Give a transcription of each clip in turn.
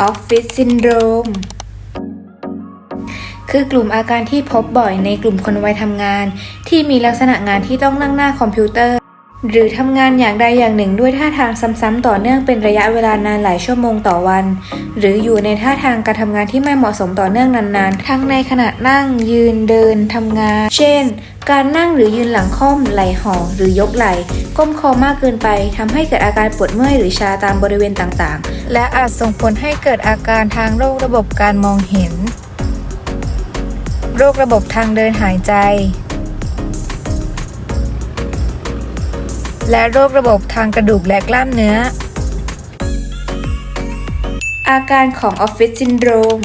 ออฟฟิศซินโดรม คือกลุ่มอาการที่พบบ่อยในกลุ่มคนวัยทำงาน ที่มีลักษณะงานที่ต้องนั่งหน้าคอมพิวเตอร์ หรือทำงานอย่างใดอย่างหนึ่งด้วยท่าทางซ้ำๆต่อเนื่องเป็นระยะเวลานานหลายชั่วโมงต่อวัน หรืออยู่ในท่าทางการทำงานที่ไม่เหมาะสมต่อเนื่องนานๆ ทั้งในขณะนั่ง ยืนเดินทำงาน เช่น การนั่งหรือยืนหลังค่อมไหล่ห่อหรือยกไหล่ก้มคอมากเกินไปทำให้เกิดอาการปวดเมื่อยหรือชาตามบริเวณต่างๆ และอาจส่งผลให้เกิดอาการทางโรคระบบการมองเห็น โรคระบบทางเดินหายใจ และโรคระบบทางกระดูกและกล้ามเนื้อ อาการของออฟฟิศซินโดรม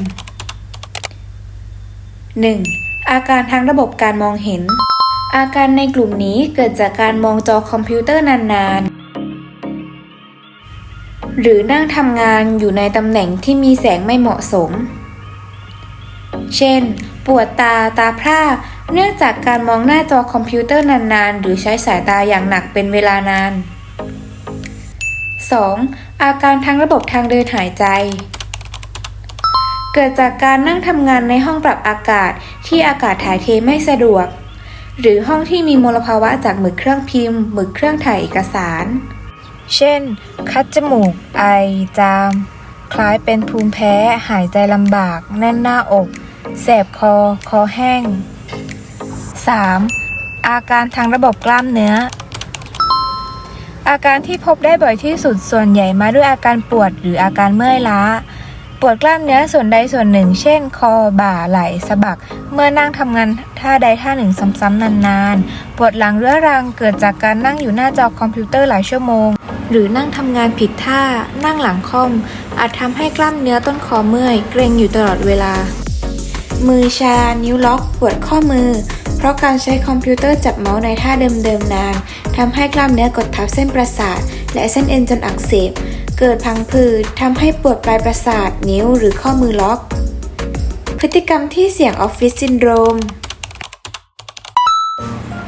1. อาการทางระบบการมองเห็น อาการในกลุ่มนี้เกิดจากการมองจอคอมพิวเตอร์นานๆ หรือนั่งทำงานอยู่ในตำแหน่งที่มีแสงไม่เหมาะสม เช่น ปวดตาตาพร่า เนื่องจากการมองหน้าจอคอมพิวเตอร์นานๆ หรือใช้สายตาอย่างหนักเป็นเวลานาน 2. อาการทางระบบทางเดินหายใจ เกิดจากการนั่งทำงานในห้องปรับอากาศที่อากาศถ่ายเทไม่สะดวก หรือห้องที่มีมลภาวะจากหมึกเครื่องพิมพ์ หมึกเครื่องถ่ายเอกสาร เช่น คัดจมูก ไอ จาม คล้ายเป็นภูมิแพ้ หายใจลำบาก แน่นหน้าอก แสบคอ คอแห้ง 3. อาการทางระบบกล้ามเนื้อ อาการที่พบได้บ่อยที่สุดส่วนใหญ่มาด้วยอาการปวดหรืออาการเมื่อยล้า ปวดกล้ามเนื้อส่วนใดส่วนหนึ่ง เช่น คอ บ่า ไหล่ สะบัก เมื่อนั่งทำงานท่าใดท่าหนึ่งซ้ำๆนานๆ ปวดหลังเรื้อรังเกิดจากการนั่งอยู่หน้าจอคอมพิวเตอร์หลายชั่วโมง หรือนั่งทำงานผิดท่า นั่งหลังคอม อาจทำให้กล้ามเนื้อต้นคอเมื่อย เกร็งอยู่ตลอดเวลามือชา นิ้วล็อก ปวดข้อมือ ราะการใช้คอมพิวเตอร์จับเมาส์ในท่าเดิมๆนานทำให้กล้ามเนื้อกดทับเส้นประสาท และเส้นเอ็นจนอักเสบ เกิดพังผืดทำให้ปวดปลายประสาท นิ้วหรือข้อมือล็อก พฤติกรรมที่เสี่ยงออฟฟิศซินโดรม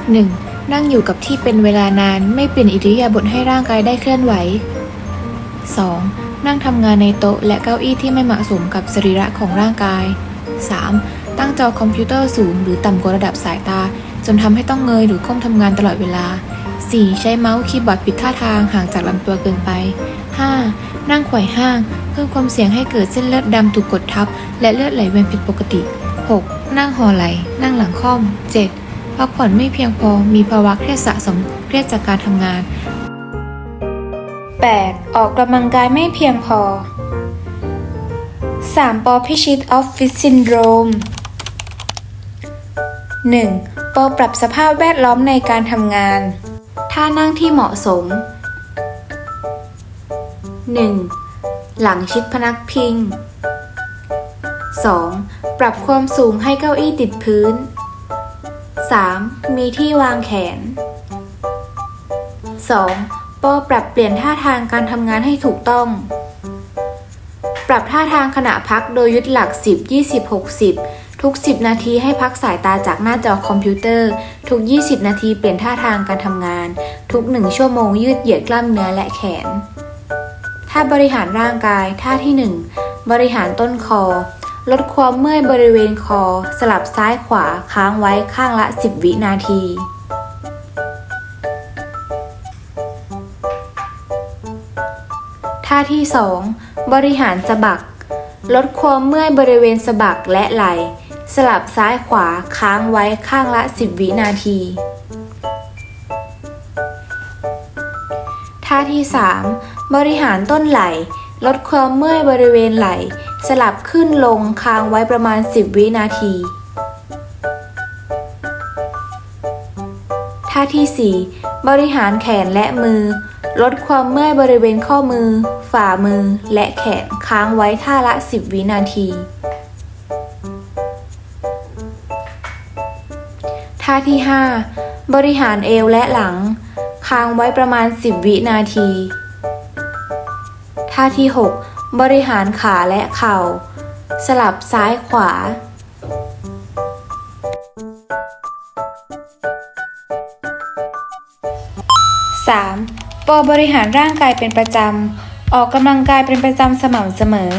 1. นั่งอยู่กับที่เป็นเวลานานไม่เปลี่ยนอิริยาบถให้ร่างกายได้เคลื่อนไหว 2. นั่งทำงานในโต๊ะและเก้าอี้ที่ไม่เหมาะสมกับสรีระของร่างกาย 3. ตั้งจอคอมพิวเตอร์สูงหรือต่ำกว่าระดับสายตา จนทำให้ต้องเงยหรือก้มทำงานตลอดเวลา 4. ใช้เมาส์คีย์บอร์ดผิดท่าทางห่างจากลำตัวเกินไป 5. นั่งไขว่ห้าง เพิ่มความเสี่ยงให้เกิดเส้นเลือดดำถูกกดทับ และเลือดไหลเวียนผิดปกติ 6. นั่งห่อไหล นั่งหลังค่อม 7. พักผ่อนไม่เพียงพอมีภาวะเครียดสะสมเครียดจากการทำงาน 8. ออกกำลังกายไม่เพียงพอ 3. ปอพิชิตออฟฟิศซินโดรม 1. ปอปรับสภาพแวดล้อมในการทำงาน ท่านั่งที่เหมาะสม 1. หลังชิดพนักพิง 2. ปรับความสูงให้เก้าอี้ติดพื้น 3. มีที่วางแขน 2. ปอปรับเปลี่ยนท่าทางการทำงานให้ถูกต้อง ปรับท่าทางขณะพักโดยยึดหลัก 10 20 60 ทุก 10 นาทีให้พักสายตาจากหน้าจอคอมพิวเตอร์ ทุก 20 นาทีเปลี่ยนท่าทางการทำงาน ทุก 1 ชั่วโมงยืดเหยียดกล้ามเนื้อและแขน ท่าบริหารร่างกายท่าที่ 1 บริหารต้นคอ ลดความเมื่อยบริเวณคอ สลับซ้ายขวาค้างไว้ข้างละ 10 วินาทีท่าที่ 2 บริหารสะบัก ลดความเมื่อยบริเวณสะบักและไหล่ สลับซ้ายขวาค้างไว้ข้างละ 10 วินาที ท่าที่ 3 บริหารต้นไหล่ ลดความเมื่อยบริเวณไหล่ สลับขึ้นลงค้างไว้ประมาณ 10 วินาที ท่าที่ 4 บริหารแขนและมือ ลดความเมื่อยบริเวณข้อมือ ฝ่ามือและแขนค้างไว้ท่าละ 10 วินาที ท่าที่ 5 บริหารเอวและหลัง ค้างไว้ประมาณ 10 วินาที ท่าที่ 6 บริหารขาและเข่า สลับซ้ายขวา 3. ปอบริหารร่างกายเป็นประจำ ออกกำลังกายเป็นประจำสม่ำเสมอ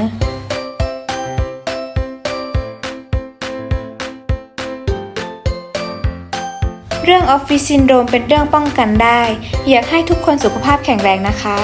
เรื่องออฟฟิศซินโดรมเป็นเรื่องป้องกันได้ อยากให้ทุกคนสุขภาพแข็งแรงนะคะ